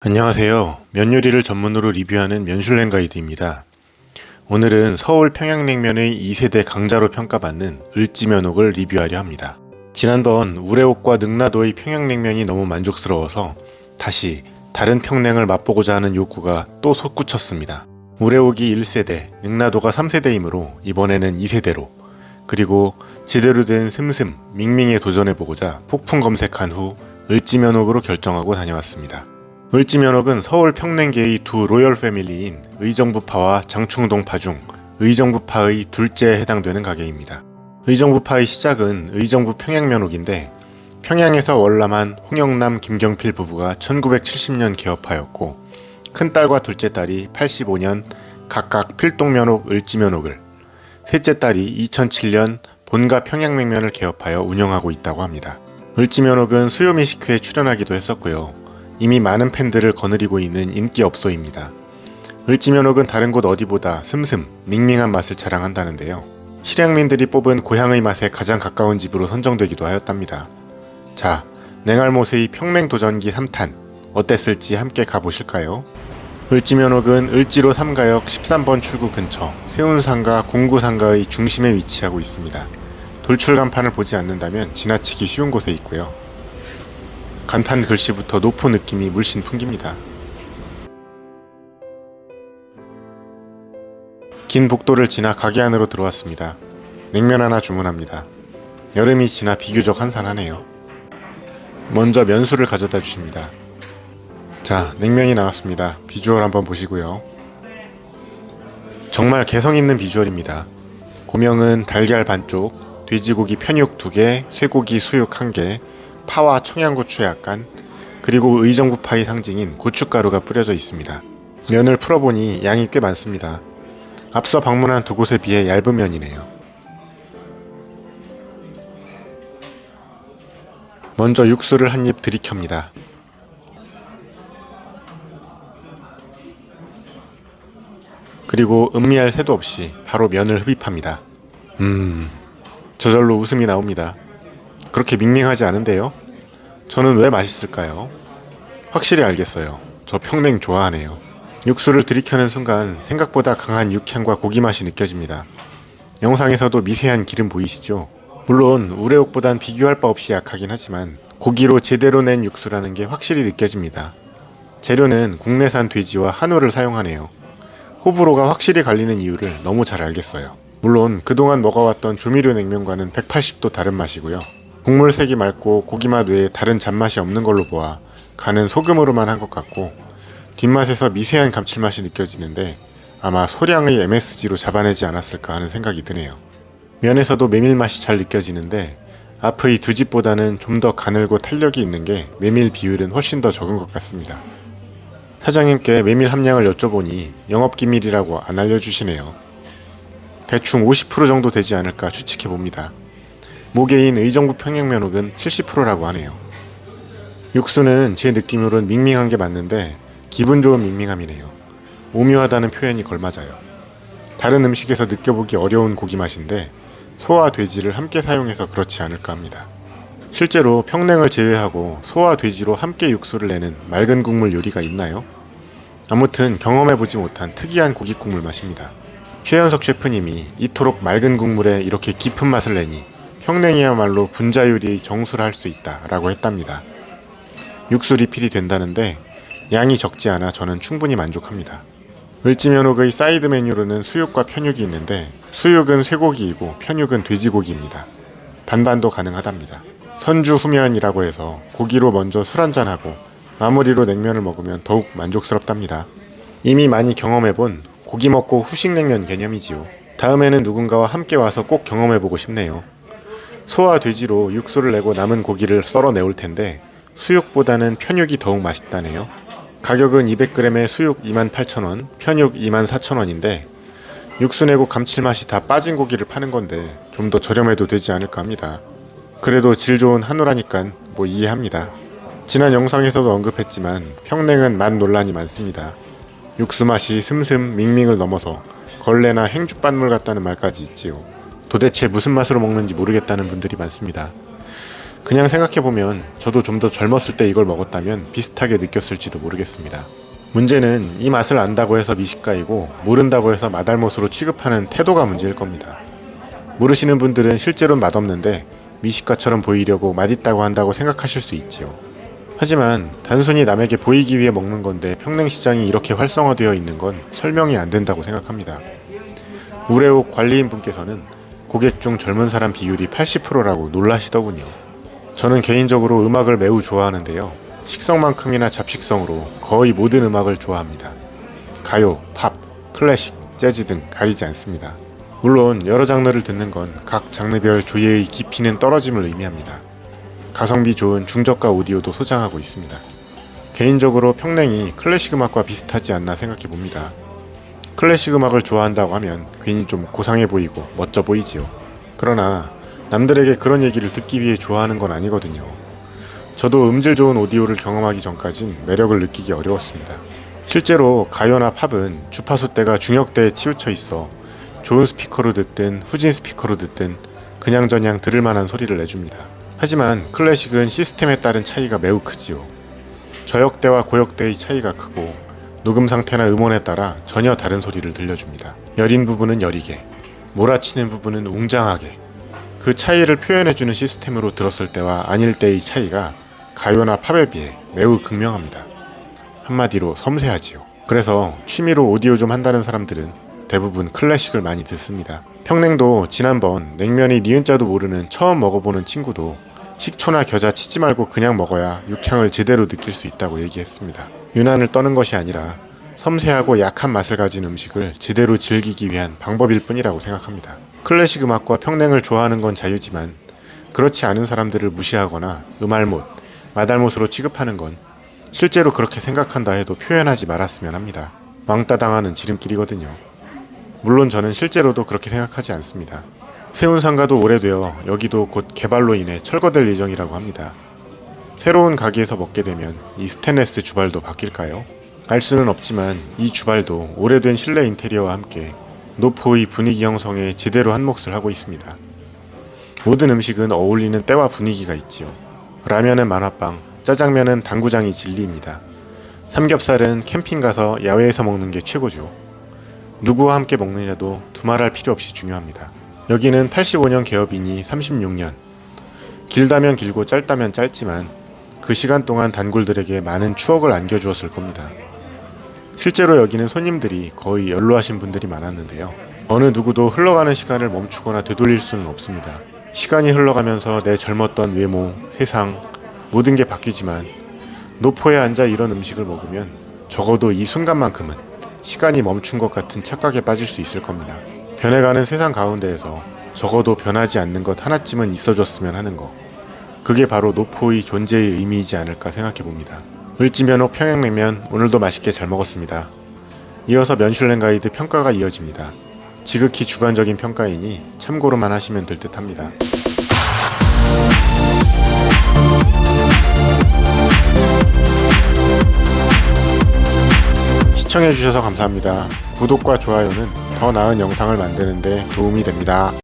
안녕하세요. 면 요리를 전문으로 리뷰하는 면슐랭 가이드입니다. 오늘은 서울 평양냉면의 2세대 강자로 평가받는 을지면옥을 리뷰하려 합니다. 지난번 우레옥과 능라도의 평양냉면이 너무 만족스러워서 다시 다른 평냉을 맛보고자 하는 욕구가 또 솟구쳤습니다. 우레옥이 1세대, 능라도가 3세대이므로 이번에는 2세대로 그리고 제대로 된 슴슴, 밍밍에 도전해보고자 폭풍 검색한 후 을지면옥으로 결정하고 다녀왔습니다. 을지면옥은 서울 평냉계의 두 로열 패밀리인 의정부파와 장충동파 중 의정부파의 둘째에 해당되는 가게입니다. 의정부파의 시작은 의정부 평양면옥인데 평양에서 월남한 홍영남 김경필 부부가 1970년 개업하였고 큰딸과 둘째 딸이 85년 각각 필동면옥 을지면옥을 셋째 딸이 2007년 본가 평양냉면을 개업하여 운영하고 있다고 합니다. 을지면옥은 수요미식회에 출연하기도 했었고요. 이미 많은 팬들을 거느리고 있는 인기 업소입니다. 을지면옥은 다른 곳 어디보다 슴슴, 밍밍한 맛을 자랑한다는데요. 실향민들이 뽑은 고향의 맛에 가장 가까운 집으로 선정되기도 하였답니다. 자, 냉알못의 평냉 도전기 3탄 어땠을지 함께 가보실까요? 을지면옥은 을지로 3가역 13번 출구 근처 세운상가 공구상가의 중심에 위치하고 있습니다. 돌출 간판을 보지 않는다면 지나치기 쉬운 곳에 있고요. 간판 글씨부터 노포 느낌이 물씬 풍깁니다. 긴 복도를 지나 가게 안으로 들어왔습니다. 냉면 하나 주문합니다. 여름이 지나 비교적 한산하네요. 먼저 면수를 가져다 주십니다. 자, 냉면이 나왔습니다. 비주얼 한번 보시고요. 정말 개성 있는 비주얼입니다. 고명은 달걀 반쪽, 돼지고기 편육 2개, 쇠고기 수육 1개, 파와 청양고추 약간, 그리고 의정부파의 상징인 고춧가루가 뿌려져 있습니다. 면을 풀어보니 양이 꽤 많습니다. 앞서 방문한 두 곳에 비해 얇은 면이네요. 먼저 육수를 한 입 들이켭니다. 그리고 음미할 새도 없이 바로 면을 흡입합니다. 음, 저절로 웃음이 나옵니다. 그렇게 밍밍하지 않은데요? 저는 왜 맛있을까요? 확실히 알겠어요. 저 평냉 좋아하네요. 육수를 들이켜는 순간 생각보다 강한 육향과 고기 맛이 느껴집니다. 영상에서도 미세한 기름 보이시죠? 물론 우레옥보단 비교할 바 없이 약하긴 하지만 고기로 제대로 낸 육수라는 게 확실히 느껴집니다. 재료는 국내산 돼지와 한우를 사용하네요. 호불호가 확실히 갈리는 이유를 너무 잘 알겠어요. 물론 그동안 먹어왔던 조미료 냉면과는 180도 다른 맛이고요. 국물 색이 맑고 고기 맛 외에 다른 잡맛이 없는 걸로 보아 간은 소금으로만 한 것 같고 뒷맛에서 미세한 감칠맛이 느껴지는데 아마 소량의 MSG로 잡아내지 않았을까 하는 생각이 드네요. 면에서도 메밀맛이 잘 느껴지는데 앞의 두 집보다는 좀 더 가늘고 탄력이 있는 게 메밀 비율은 훨씬 더 적은 것 같습니다. 사장님께 메밀 함량을 여쭤보니 영업 기밀이라고 안 알려주시네요. 대충 50% 정도 되지 않을까 추측해 봅니다. 모계인 의정부 평양면옥은 70%라고 하네요. 육수는 제 느낌으론 밍밍한 게 맞는데 기분 좋은 밍밍함이네요. 오묘하다는 표현이 걸맞아요. 다른 음식에서 느껴보기 어려운 고기 맛인데 소와 돼지를 함께 사용해서 그렇지 않을까 합니다. 실제로 평냉을 제외하고 소와 돼지로 함께 육수를 내는 맑은 국물 요리가 있나요? 아무튼 경험해보지 못한 특이한 고기 국물 맛입니다. 최현석 셰프님이 이토록 맑은 국물에 이렇게 깊은 맛을 내니 평냉이야말로 분자 요리의 정수를 할 수 있다 라고 했답니다. 육수 리필이 된다는데 양이 적지 않아 저는 충분히 만족합니다. 을지면옥의 사이드 메뉴로는 수육과 편육이 있는데 수육은 쇠고기이고 편육은 돼지고기입니다. 반반도 가능하답니다. 선주 후면이라고 해서 고기로 먼저 술 한잔하고 마무리로 냉면을 먹으면 더욱 만족스럽답니다. 이미 많이 경험해본 고기 먹고 후식 냉면 개념이지요. 다음에는 누군가와 함께 와서 꼭 경험해보고 싶네요. 소와 돼지로 육수를 내고 남은 고기를 썰어 내올 텐데 수육보다는 편육이 더욱 맛있다네요. 가격은 200g에 수육 28,000원, 편육 24,000원인데 육수 내고 감칠맛이 다 빠진 고기를 파는 건데 좀 더 저렴해도 되지 않을까 합니다. 그래도 질 좋은 한우라니깐 뭐 이해합니다. 지난 영상에서도 언급했지만 평냉은 맛 논란이 많습니다. 육수 맛이 슴슴 밍밍을 넘어서 걸레나 행주빤물 같다는 말까지 있지요. 도대체 무슨 맛으로 먹는지 모르겠다는 분들이 많습니다. 그냥 생각해보면 저도 좀 더 젊었을 때 이걸 먹었다면 비슷하게 느꼈을지도 모르겠습니다. 문제는 이 맛을 안다고 해서 미식가이고 모른다고 해서 마달못으로 취급하는 태도가 문제일 겁니다. 모르시는 분들은 실제로 맛없는데 미식가처럼 보이려고 맛있다고 한다고 생각하실 수 있지요. 하지만 단순히 남에게 보이기 위해 먹는 건데 평냉시장이 이렇게 활성화되어 있는 건 설명이 안 된다고 생각합니다. 우레옥 관리인 분께서는 고객 중 젊은 사람 비율이 80%라고 놀라시더군요. 저는 개인적으로 음악을 매우 좋아하는데요. 식성만큼이나 잡식성으로 거의 모든 음악을 좋아합니다. 가요, 팝, 클래식, 재즈 등 가리지 않습니다. 물론 여러 장르를 듣는 건 각 장르별 조예의 깊이는 떨어짐을 의미합니다. 가성비 좋은 중저가 오디오도 소장하고 있습니다. 개인적으로 평냉이 클래식 음악과 비슷하지 않나 생각해 봅니다. 클래식 음악을 좋아한다고 하면 괜히 좀 고상해 보이고 멋져 보이지요. 그러나 남들에게 그런 얘기를 듣기 위해 좋아하는 건 아니거든요. 저도 음질 좋은 오디오를 경험하기 전까진 매력을 느끼기 어려웠습니다. 실제로 가요나 팝은 주파수대가 중역대에 치우쳐 있어 좋은 스피커로 듣든 후진 스피커로 듣든 그냥저냥 들을 만한 소리를 내줍니다. 하지만 클래식은 시스템에 따른 차이가 매우 크지요. 저역대와 고역대의 차이가 크고 녹음 상태나 음원에 따라 전혀 다른 소리를 들려줍니다. 여린 부분은 여리게, 몰아치는 부분은 웅장하게. 그 차이를 표현해주는 시스템으로 들었을 때와 아닐 때의 차이가 가요나 팝에 비해 매우 극명합니다. 한마디로 섬세하지요. 그래서 취미로 오디오 좀 한다는 사람들은 대부분 클래식을 많이 듣습니다. 평냉도 지난번 냉면이 니은자도 모르는 처음 먹어보는 친구도 식초나 겨자 치지 말고 그냥 먹어야 육향을 제대로 느낄 수 있다고 얘기했습니다. 유난을 떠는 것이 아니라 섬세하고 약한 맛을 가진 음식을 제대로 즐기기 위한 방법일 뿐이라고 생각합니다. 클래식 음악과 평냉을 좋아하는 건 자유지만 그렇지 않은 사람들을 무시하거나 음알못, 마달못으로 취급하는 건 실제로 그렇게 생각한다 해도 표현하지 말았으면 합니다. 왕따 당하는 지름길이거든요. 물론 저는 실제로도 그렇게 생각하지 않습니다. 세운 상가도 오래되어 여기도 곧 개발로 인해 철거될 예정이라고 합니다. 새로운 가게에서 먹게 되면 이 스테인레스 주발도 바뀔까요? 알 수는 없지만 이 주발도 오래된 실내 인테리어와 함께 노포의 분위기 형성에 제대로 한 몫을 하고 있습니다. 모든 음식은 어울리는 때와 분위기가 있지요. 라면은 만화빵, 짜장면은 당구장이 진리입니다. 삼겹살은 캠핑 가서 야외에서 먹는 게 최고죠. 누구와 함께 먹느냐도 두말할 필요 없이 중요합니다. 여기는 85년 개업이니 36년. 길다면 길고 짧다면 짧지만 그 시간 동안 단골들에게 많은 추억을 안겨주었을 겁니다. 실제로 여기는 손님들이 거의 연로하신 분들이 많았는데요. 어느 누구도 흘러가는 시간을 멈추거나 되돌릴 수는 없습니다. 시간이 흘러가면서 내 젊었던 외모, 세상, 모든 게 바뀌지만 노포에 앉아 이런 음식을 먹으면 적어도 이 순간만큼은 시간이 멈춘 것 같은 착각에 빠질 수 있을 겁니다. 변해가는 세상 가운데에서 적어도 변하지 않는 것 하나쯤은 있어줬으면 하는 거. 그게 바로 노포의 존재의 의미이지 않을까 생각해 봅니다. 을지면옥 평양냉면 오늘도 맛있게 잘 먹었습니다. 이어서 면슐랭 가이드 평가가 이어집니다. 지극히 주관적인 평가이니 참고로만 하시면 될 듯 합니다. 시청해주셔서 감사합니다. 구독과 좋아요는 더 나은 영상을 만드는데 도움이 됩니다.